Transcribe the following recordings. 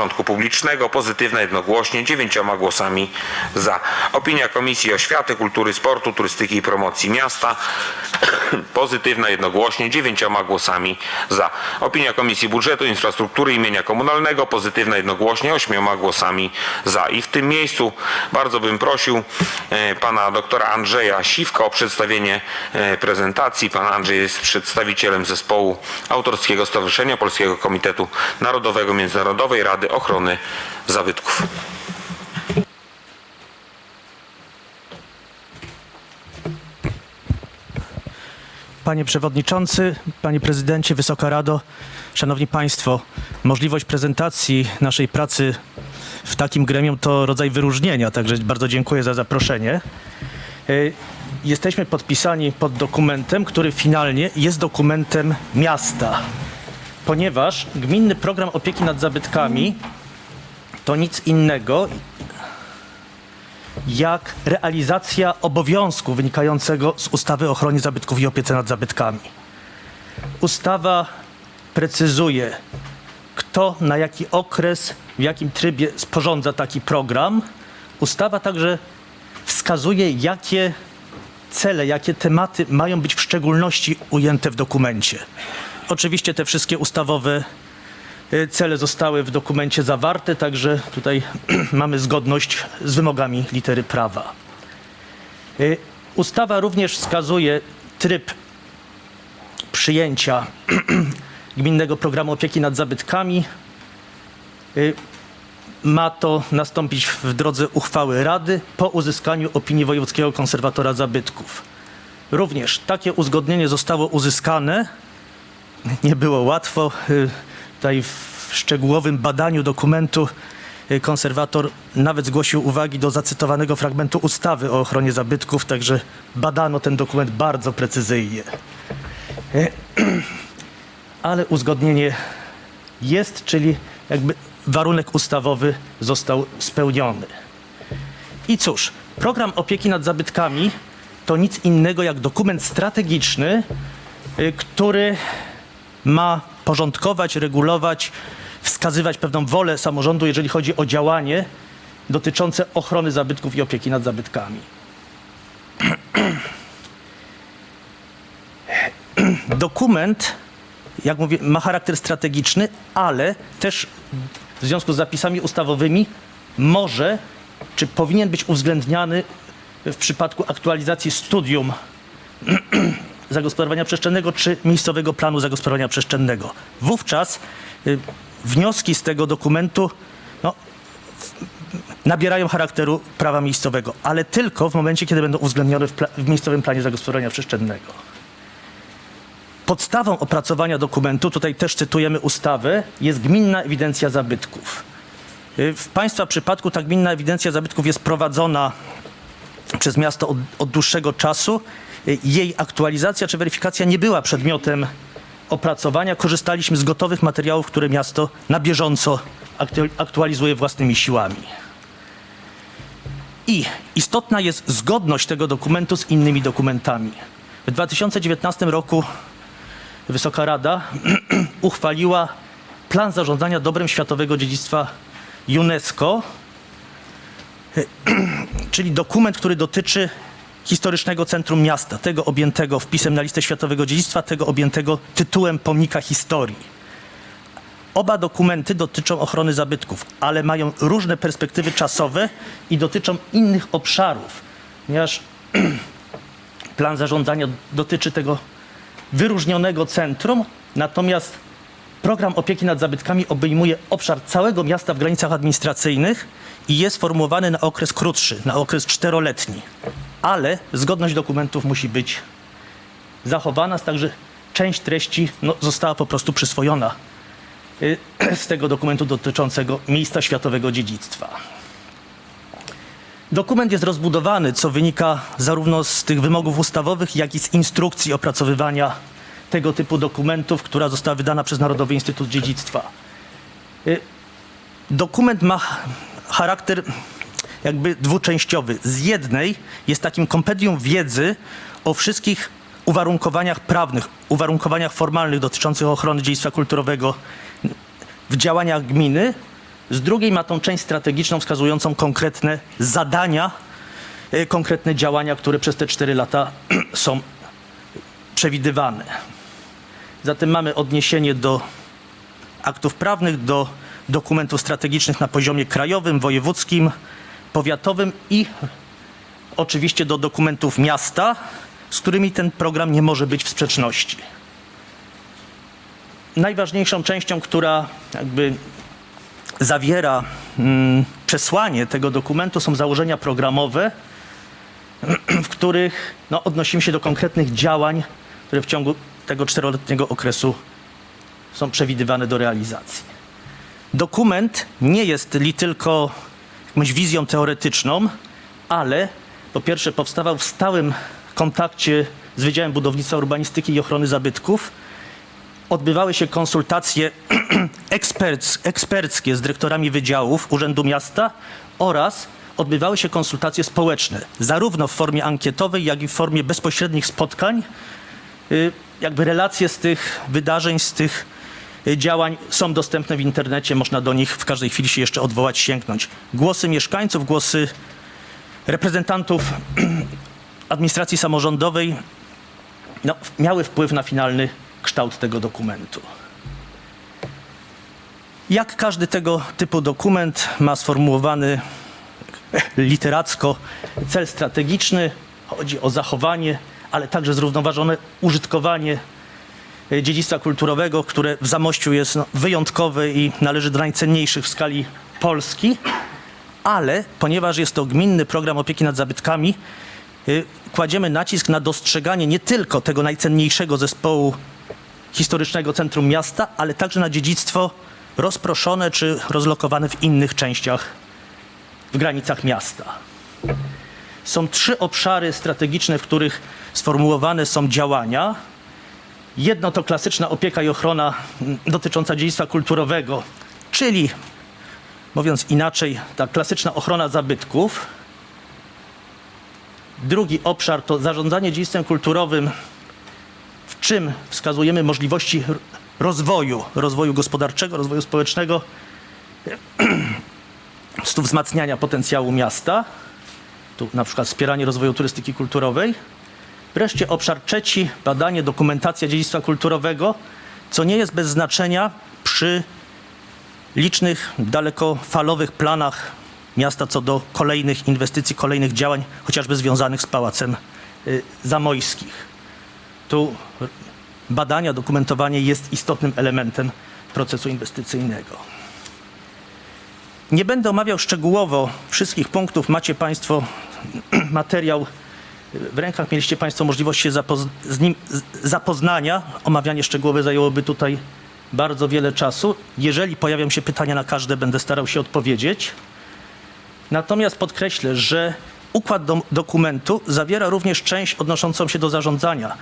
porządku publicznego. Pozytywna jednogłośnie, dziewięcioma głosami za. Opinia Komisji Oświaty, Kultury, Sportu, Turystyki i Promocji Miasta. Pozytywna jednogłośnie, dziewięcioma głosami za. Opinia Komisji Budżetu, Infrastruktury i Mienia Komunalnego. Pozytywna jednogłośnie, ośmioma głosami za. I w tym miejscu bardzo bym prosił e, pana doktora Andrzeja Siwka o przedstawienie e, prezentacji. Pan Andrzej jest przedstawicielem zespołu autorskiego Stowarzyszenia Polskiego Komitetu Narodowego Międzynarodowej Rady Ochrony Zabytków. Panie Przewodniczący, Panie Prezydencie, Wysoka Rado, Szanowni Państwo, możliwość prezentacji naszej pracy w takim gremium to rodzaj wyróżnienia, także bardzo dziękuję za zaproszenie. E, Jesteśmy podpisani pod dokumentem, który finalnie jest dokumentem miasta, ponieważ Gminny Program Opieki nad Zabytkami to nic innego jak realizacja obowiązku wynikającego z ustawy o ochronie zabytków i opiece nad zabytkami. Ustawa precyzuje, kto na jaki okres, w jakim trybie sporządza taki program. Ustawa także wskazuje, jakie cele, jakie tematy mają być w szczególności ujęte w dokumencie. Oczywiście te wszystkie ustawowe y, cele zostały w dokumencie zawarte, także tutaj mamy zgodność z wymogami litery prawa. Y, Ustawa również wskazuje tryb przyjęcia gminnego programu opieki nad zabytkami. Y, Ma to nastąpić w drodze uchwały Rady po uzyskaniu opinii Wojewódzkiego Konserwatora Zabytków. Również takie uzgodnienie zostało uzyskane. Nie było łatwo. Y, Tutaj w szczegółowym badaniu dokumentu y, konserwator nawet zgłosił uwagi do zacytowanego fragmentu ustawy o ochronie zabytków, także badano ten dokument bardzo precyzyjnie. Y, Ale uzgodnienie jest, czyli jakby warunek ustawowy został spełniony. I cóż, program opieki nad zabytkami to nic innego jak dokument strategiczny, który ma porządkować, regulować, wskazywać pewną wolę samorządu, jeżeli chodzi o działanie dotyczące ochrony zabytków i opieki nad zabytkami. Dokument, jak mówię, ma charakter strategiczny, ale też w związku z zapisami ustawowymi może czy powinien być uwzględniany w przypadku aktualizacji studium zagospodarowania przestrzennego czy miejscowego planu zagospodarowania przestrzennego. Wówczas y, wnioski z tego dokumentu no, nabierają charakteru prawa miejscowego, ale tylko w momencie, kiedy będą uwzględnione w, pla- w miejscowym planie zagospodarowania przestrzennego. Podstawą opracowania dokumentu, tutaj też cytujemy ustawę, jest gminna ewidencja zabytków. Y, W Państwa przypadku ta gminna ewidencja zabytków jest prowadzona przez miasto od, od dłuższego czasu. Y, Jej aktualizacja czy weryfikacja nie była przedmiotem opracowania. Korzystaliśmy z gotowych materiałów, które miasto na bieżąco aktu- aktualizuje własnymi siłami. I istotna jest zgodność tego dokumentu z innymi dokumentami. W 2019 roku Wysoka Rada uchwaliła plan zarządzania dobrem światowego dziedzictwa UNESCO, czyli dokument, który dotyczy historycznego centrum miasta, tego objętego wpisem na listę światowego dziedzictwa, tego objętego tytułem pomnika historii. Oba dokumenty dotyczą ochrony zabytków, ale mają różne perspektywy czasowe i dotyczą innych obszarów, ponieważ plan zarządzania dotyczy tego wyróżnionego centrum, natomiast program opieki nad zabytkami obejmuje obszar całego miasta w granicach administracyjnych i jest formułowany na okres krótszy, na okres czteroletni. Ale zgodność dokumentów musi być zachowana, także część treści no, została po prostu przyswojona y, z tego dokumentu dotyczącego miejsca światowego dziedzictwa. Dokument jest rozbudowany, co wynika zarówno z tych wymogów ustawowych, jak i z instrukcji opracowywania tego typu dokumentów, która została wydana przez Narodowy Instytut Dziedzictwa. Y, Dokument ma charakter jakby dwuczęściowy. Z jednej jest takim kompendium wiedzy o wszystkich uwarunkowaniach prawnych, uwarunkowaniach formalnych dotyczących ochrony dziedzictwa kulturowego w działaniach gminy, z drugiej ma tą część strategiczną wskazującą konkretne zadania, e, konkretne działania, które przez te 4 lata są przewidywane. Zatem mamy odniesienie do aktów prawnych, do dokumentów strategicznych na poziomie krajowym, wojewódzkim, powiatowym i oczywiście do dokumentów miasta, z którymi ten program nie może być w sprzeczności. Najważniejszą częścią, która jakby zawiera mm, przesłanie tego dokumentu są założenia programowe, w których no, odnosimy się do konkretnych działań, które w ciągu tego czteroletniego okresu są przewidywane do realizacji. Dokument nie jest li tylko jakąś wizją teoretyczną, ale po pierwsze powstawał w stałym kontakcie z Wydziałem Budownictwa, Urbanistyki i Ochrony Zabytków. Odbywały się konsultacje eksperc, eksperckie z dyrektorami wydziałów Urzędu Miasta oraz odbywały się konsultacje społeczne, zarówno w formie ankietowej, jak i w formie bezpośrednich spotkań. Y, Jakby relacje z tych wydarzeń, z tych działań są dostępne w internecie, można do nich w każdej chwili się jeszcze odwołać, sięgnąć. Głosy mieszkańców, głosy reprezentantów administracji samorządowej no, miały wpływ na finalny kształt tego dokumentu. Jak każdy tego typu dokument ma sformułowany literacko cel strategiczny, chodzi o zachowanie, ale także zrównoważone użytkowanie dziedzictwa kulturowego, które w Zamościu jest no, wyjątkowe i należy do najcenniejszych w skali Polski, ale ponieważ jest to gminny program opieki nad zabytkami, y, kładziemy nacisk na dostrzeganie nie tylko tego najcenniejszego zespołu historycznego centrum miasta, ale także na dziedzictwo rozproszone czy rozlokowane w innych częściach w granicach miasta. Są trzy obszary strategiczne, w których sformułowane są działania. Jedno to klasyczna opieka i ochrona dotycząca dziedzictwa kulturowego, czyli mówiąc inaczej, ta klasyczna ochrona zabytków. Drugi obszar to zarządzanie dziedzictwem kulturowym, w czym wskazujemy możliwości rozwoju, rozwoju gospodarczego, rozwoju społecznego, wzmacniania potencjału miasta, tu na przykład wspieranie rozwoju turystyki kulturowej. Wreszcie obszar trzeci, badanie, dokumentacja dziedzictwa kulturowego, co nie jest bez znaczenia przy licznych, dalekofalowych planach miasta co do kolejnych inwestycji, kolejnych działań, chociażby związanych z Pałacem y, Zamojskich. Tu badania, dokumentowanie jest istotnym elementem procesu inwestycyjnego. Nie będę omawiał szczegółowo wszystkich punktów. Macie Państwo materiał w rękach. Mieliście Państwo możliwość się z nim zapoznania. Omawianie szczegółowe zajęłoby tutaj bardzo wiele czasu. Jeżeli pojawią się pytania na każde, będę starał się odpowiedzieć. Natomiast podkreślę, że układ do- dokumentu zawiera również część odnoszącą się do zarządzania.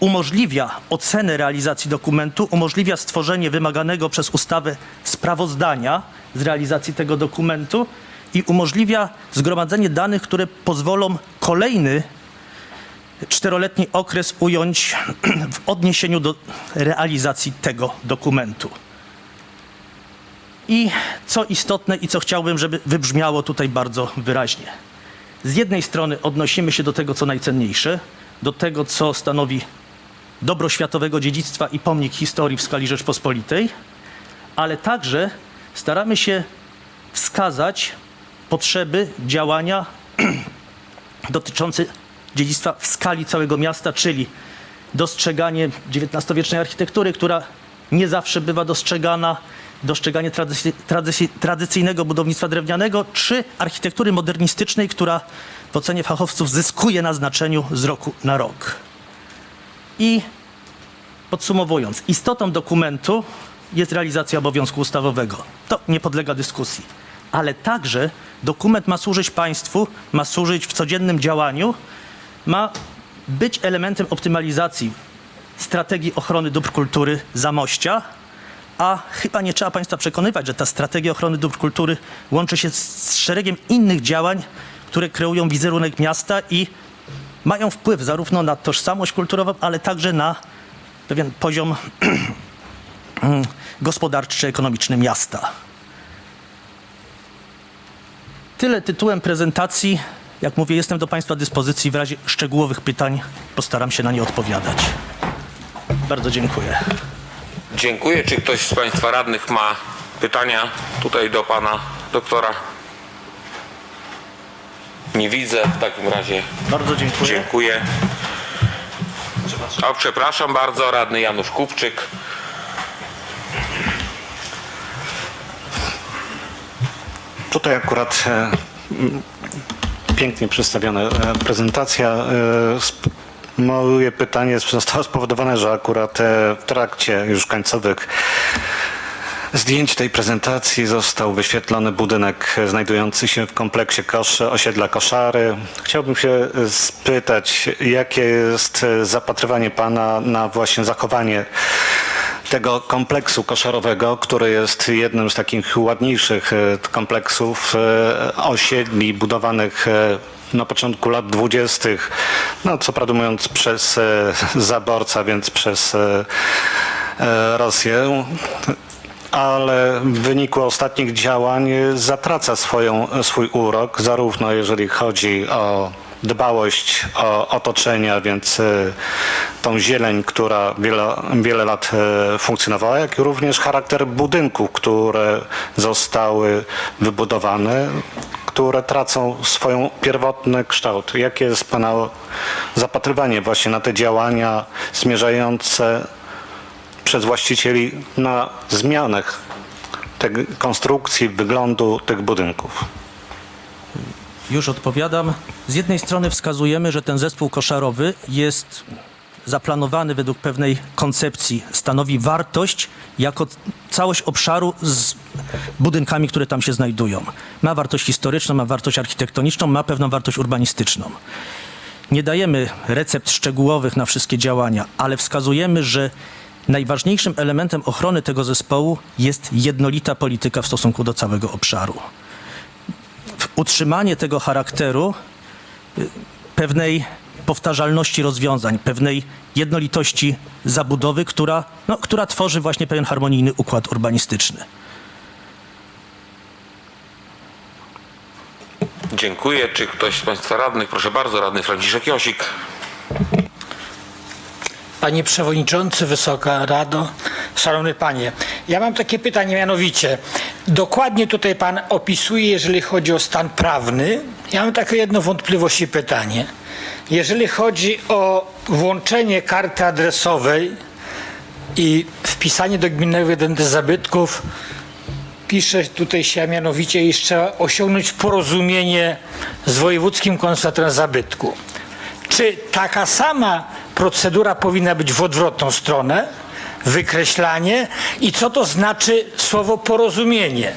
Umożliwia ocenę realizacji dokumentu, umożliwia stworzenie wymaganego przez ustawę sprawozdania z realizacji tego dokumentu i umożliwia zgromadzenie danych, które pozwolą kolejny czteroletni okres ująć w odniesieniu do realizacji tego dokumentu. I co istotne i co chciałbym, żeby wybrzmiało tutaj bardzo wyraźnie. Z jednej strony odnosimy się do tego, co najcenniejsze, do tego, co stanowi dobro światowego dziedzictwa i pomnik historii w skali Rzeczpospolitej, ale także staramy się wskazać potrzeby działania dotyczące dziedzictwa w skali całego miasta, czyli dostrzeganie XIX-wiecznej architektury, która nie zawsze bywa dostrzegana, dostrzeganie tradycy, tradycy, tradycyjnego budownictwa drewnianego, czy architektury modernistycznej, która w ocenie fachowców zyskuje na znaczeniu z roku na rok. I podsumowując, istotą dokumentu jest realizacja obowiązku ustawowego. To nie podlega dyskusji. Ale także dokument ma służyć państwu, ma służyć w codziennym działaniu, ma być elementem optymalizacji strategii ochrony dóbr kultury Zamościa, a chyba nie trzeba Państwa przekonywać, że ta strategia ochrony dóbr kultury łączy się z szeregiem innych działań, które kreują wizerunek miasta i mają wpływ zarówno na tożsamość kulturową, ale także na pewien poziom gospodarczy czy ekonomiczny miasta. Tyle tytułem prezentacji. Jak mówię, jestem do Państwa dyspozycji. W razie szczegółowych pytań postaram się na nie odpowiadać. Bardzo dziękuję. Dziękuję. Czy ktoś z Państwa radnych ma pytania tutaj do Pana doktora? Nie widzę. W takim razie Bardzo dziękuję. dziękuję. O, przepraszam bardzo, radny Janusz Kupczyk. Tutaj akurat e, pięknie przedstawiona e, prezentacja. E, Moje pytanie zostało spowodowane, że akurat w trakcie już końcowych zdjęć tej prezentacji został wyświetlony budynek znajdujący się w kompleksie kosz, osiedla Koszary. Chciałbym się spytać, jakie jest zapatrywanie Pana na właśnie zachowanie tego kompleksu koszarowego, który jest jednym z takich ładniejszych e, kompleksów e, osiedli budowanych e, na początku lat dwudziestych, no co prawdę mówiąc przez zaborca, więc przez Rosję. Ale w wyniku ostatnich działań zatraca swoją, swój urok, zarówno jeżeli chodzi o dbałość o otoczenia, więc y, tą zieleń, która wiele, wiele lat y, funkcjonowała, jak również charakter budynków, które zostały wybudowane, które tracą swoją pierwotny kształt. Jakie jest Pana zapatrywanie właśnie na te działania zmierzające przez właścicieli na zmianę tej konstrukcji, wyglądu tych budynków. Już odpowiadam. Z jednej strony wskazujemy, że ten zespół koszarowy jest zaplanowany według pewnej koncepcji, stanowi wartość jako całość obszaru z budynkami, które tam się znajdują. Ma wartość historyczną, ma wartość architektoniczną, ma pewną wartość urbanistyczną. Nie dajemy recept szczegółowych na wszystkie działania, ale wskazujemy, że najważniejszym elementem ochrony tego zespołu jest jednolita polityka w stosunku do całego obszaru utrzymanie tego charakteru y, pewnej powtarzalności rozwiązań, pewnej jednolitości zabudowy, która, no, która tworzy właśnie pewien harmonijny układ urbanistyczny. Dziękuję. Czy ktoś z Państwa radnych? Proszę bardzo, radny Franciszek Josik. Panie Przewodniczący, Wysoka Rado, Szanowny Panie, ja mam takie pytanie mianowicie. Dokładnie tutaj Pan opisuje, jeżeli chodzi o stan prawny. Ja mam takie jedno wątpliwość i pytanie. Jeżeli chodzi o włączenie karty adresowej i wpisanie do Gminnego Ewidencji Zabytków, pisze tutaj się mianowicie, iż trzeba osiągnąć porozumienie z Wojewódzkim Konserwatorem Zabytku. Czy taka sama procedura powinna być w odwrotną stronę? Wykreślanie i co to znaczy słowo porozumienie?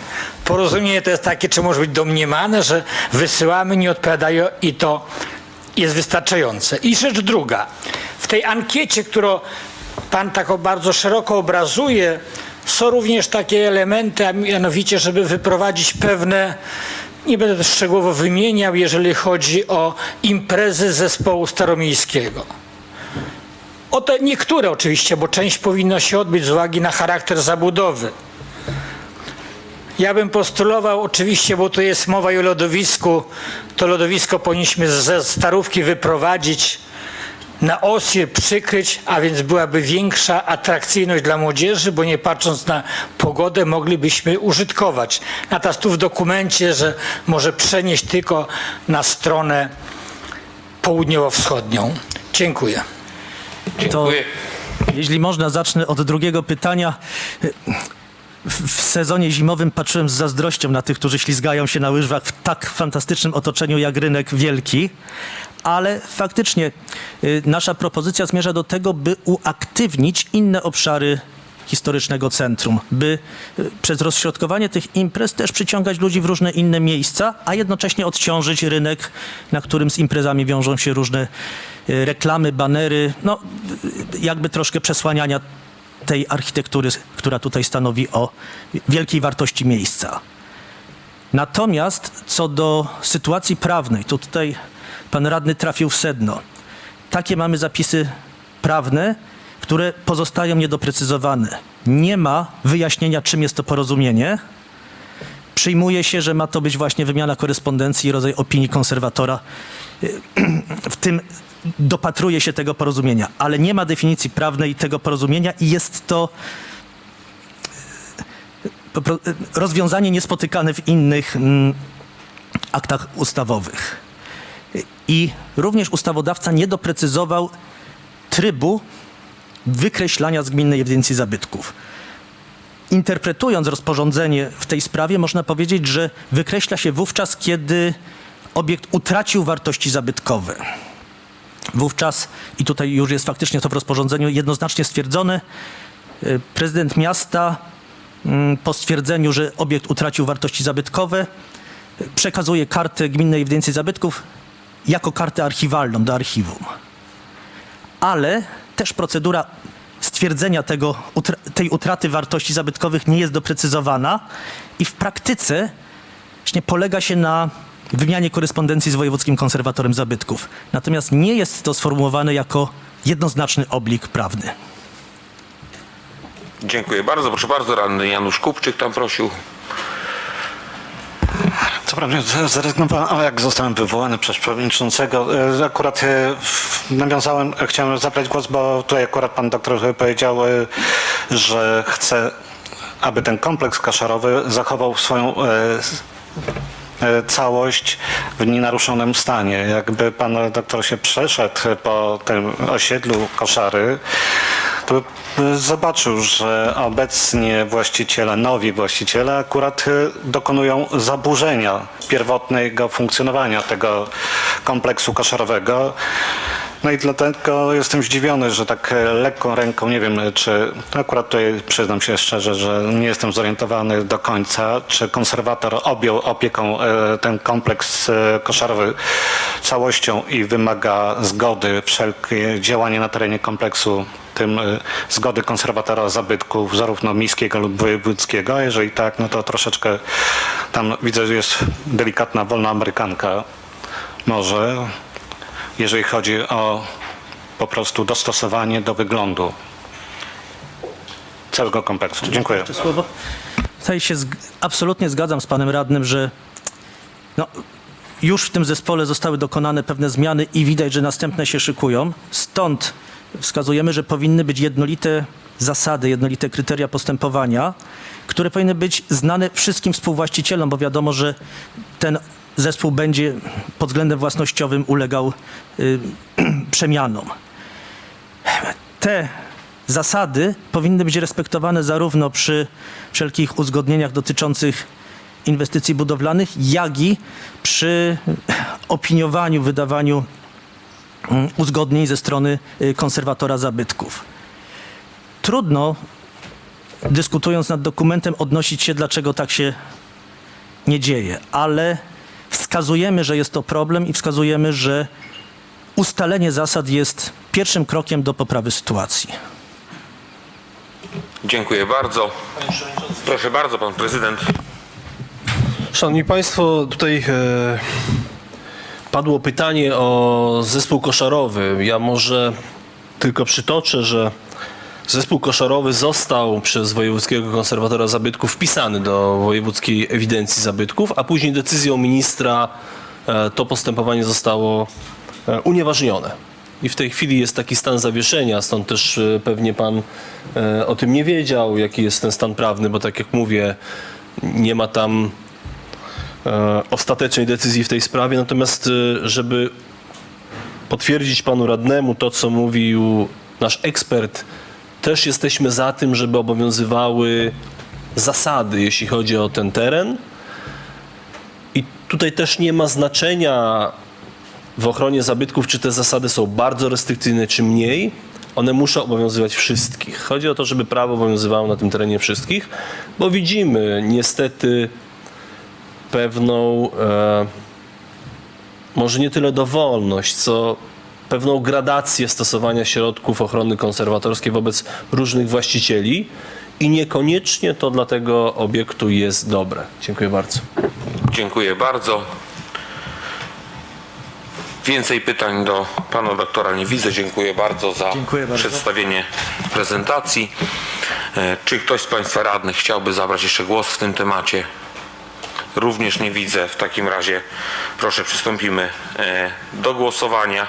Porozumienie to jest takie, czy może być domniemane, że wysyłamy, nie odpowiadają i to jest wystarczające. I rzecz druga. W tej ankiecie, którą Pan tak bardzo szeroko obrazuje, są również takie elementy, a mianowicie, żeby wyprowadzić pewne nie będę też szczegółowo wymieniał, jeżeli chodzi o imprezy zespołu staromiejskiego. O te niektóre oczywiście, bo część powinno się odbyć z uwagi na charakter zabudowy. Ja bym postulował oczywiście, bo tu jest mowa o lodowisku, to lodowisko powinniśmy ze starówki wyprowadzić, na osir przykryć, a więc byłaby większa atrakcyjność dla młodzieży, bo nie patrząc na pogodę moglibyśmy użytkować. Natomiast tu w dokumencie, że może przenieść tylko na stronę południowo-wschodnią. Dziękuję. Dziękuję. Jeśli można, zacznę od drugiego pytania. W, w sezonie zimowym patrzyłem z zazdrością na tych, którzy ślizgają się na łyżwach w tak fantastycznym otoczeniu jak rynek wielki, ale faktycznie y, nasza propozycja zmierza do tego, by uaktywnić inne obszary historycznego centrum, by y, przez rozśrodkowanie tych imprez też przyciągać ludzi w różne inne miejsca, a jednocześnie odciążyć rynek, na którym z imprezami wiążą się różne y, reklamy, banery, no y, jakby troszkę przesłaniania tej architektury, która tutaj stanowi o wielkiej wartości miejsca. Natomiast co do sytuacji prawnej, to tutaj pan radny trafił w sedno. Takie mamy zapisy prawne, które pozostają niedoprecyzowane. Nie ma wyjaśnienia, czym jest to porozumienie. Przyjmuje się, że ma to być właśnie wymiana korespondencji i rodzaj opinii konserwatora. W tym dopatruje się tego porozumienia, ale nie ma definicji prawnej tego porozumienia i jest to po pro- rozwiązanie niespotykane w innych mm, aktach ustawowych. I również ustawodawca nie doprecyzował trybu wykreślania z gminnej ewidencji zabytków. Interpretując rozporządzenie w tej sprawie, można powiedzieć, że wykreśla się wówczas, kiedy obiekt utracił wartości zabytkowe. Wówczas, i tutaj już jest faktycznie to w rozporządzeniu jednoznacznie stwierdzone, y, prezydent miasta mm, po stwierdzeniu, że obiekt utracił wartości zabytkowe, przekazuje kartę gminnej ewidencji zabytków jako kartę archiwalną do archiwum. Ale też procedura stwierdzenia tego, tej utraty wartości zabytkowych nie jest doprecyzowana i w praktyce właśnie polega się na wymianie korespondencji z wojewódzkim konserwatorem zabytków. Natomiast nie jest to sformułowane jako jednoznaczny oblik prawny. Dziękuję bardzo. Proszę bardzo, radny Janusz Kupczyk tam prosił. Co prawda zrezygnowałem, ale jak zostałem wywołany przez przewodniczącego, e, akurat e, nawiązałem, chciałem zabrać głos, bo tutaj akurat pan doktor powiedział, e, że chce, aby ten kompleks kaszarowy zachował swoją całość w nienaruszonym stanie. Jakby pan doktor się przeszedł po tym osiedlu koszary, to by e, zobaczył, że obecnie właściciele, nowi właściciele akurat e, dokonują zaburzenia pierwotnego funkcjonowania tego kompleksu koszarowego. No i dlatego jestem zdziwiony, że tak e, lekką ręką, nie wiem czy, akurat tutaj przyznam się szczerze, że nie jestem zorientowany do końca, czy konserwator objął opieką e, ten kompleks e, koszarowy całością i wymaga zgody, wszelkie działanie na terenie kompleksu, tym e, zgody konserwatora zabytków, zarówno miejskiego lub wojewódzkiego. Jeżeli tak, no to troszeczkę tam widzę, że jest delikatna wolna amerykanka. Może jeżeli chodzi o po prostu dostosowanie do wyglądu całego kompleksu. Dziękuję. Jeszcze słowo. Tutaj się zg- absolutnie zgadzam z panem radnym, że no, już w tym zespole zostały dokonane pewne zmiany i widać, że następne się szykują. Stąd wskazujemy, że powinny być jednolite zasady, jednolite kryteria postępowania, które powinny być znane wszystkim współwłaścicielom, bo wiadomo, że ten zespół będzie pod względem własnościowym ulegał y, przemianom te zasady powinny być respektowane zarówno przy wszelkich uzgodnieniach dotyczących inwestycji budowlanych, jak i przy opiniowaniu, wydawaniu mm, uzgodnień ze strony y, konserwatora zabytków. Trudno, dyskutując nad dokumentem, odnosić się, dlaczego tak się nie dzieje, ale wskazujemy, że jest to problem i wskazujemy, że ustalenie zasad jest pierwszym krokiem do poprawy sytuacji. Dziękuję bardzo. Proszę bardzo, pan prezydent. Szanowni Państwo, tutaj e, padło pytanie o zespół koszarowy. Ja może tylko przytoczę, że zespół koszarowy został przez Wojewódzkiego Konserwatora Zabytków wpisany do Wojewódzkiej Ewidencji Zabytków, a później decyzją ministra e, to postępowanie zostało e, unieważnione. I w tej chwili jest taki stan zawieszenia, stąd też e, pewnie Pan o tym nie wiedział, jaki jest ten stan prawny, bo tak jak mówię, nie ma tam ostatecznej decyzji w tej sprawie. Natomiast, żeby potwierdzić panu radnemu to, co mówił nasz ekspert, też jesteśmy za tym, żeby obowiązywały zasady, jeśli chodzi o ten teren. I tutaj też nie ma znaczenia w ochronie zabytków, czy te zasady są bardzo restrykcyjne, czy mniej. One muszą obowiązywać wszystkich. Chodzi o to, żeby prawo obowiązywało na tym terenie wszystkich, bo widzimy niestety pewną, e, może nie tyle dowolność, co pewną gradację stosowania środków ochrony konserwatorskiej wobec różnych właścicieli i niekoniecznie to dla tego obiektu jest dobre. Dziękuję bardzo. Dziękuję bardzo. Więcej pytań do pana doktora nie widzę. Dziękuję bardzo za Dziękuję bardzo. przedstawienie prezentacji. E, Czy ktoś z państwa radnych chciałby zabrać jeszcze głos w tym temacie? Również nie widzę. W takim razie proszę przystąpimy e, do głosowania.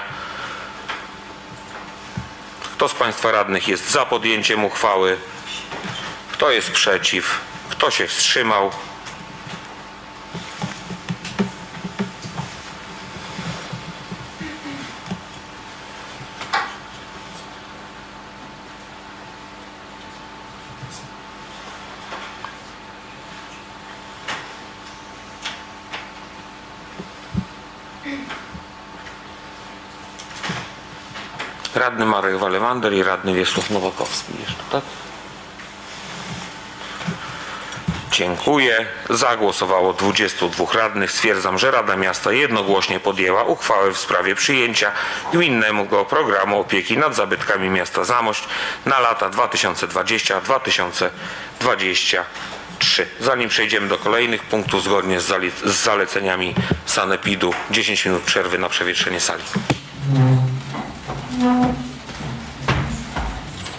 Kto z Państwa radnych jest za podjęciem uchwały? Kto jest przeciw? Kto się wstrzymał? Radny Marek Walewander i radny Wiesław Nowakowski jeszcze, tak? Dziękuję. Zagłosowało 22 radnych. Stwierdzam, że Rada Miasta jednogłośnie podjęła uchwałę w sprawie przyjęcia gminnego programu opieki nad zabytkami miasta Zamość na lata 2020-2023. Zanim przejdziemy do kolejnych punktów, zgodnie z, zale- z zaleceniami Sanepidu, 10 minut przerwy na przewietrzenie sali.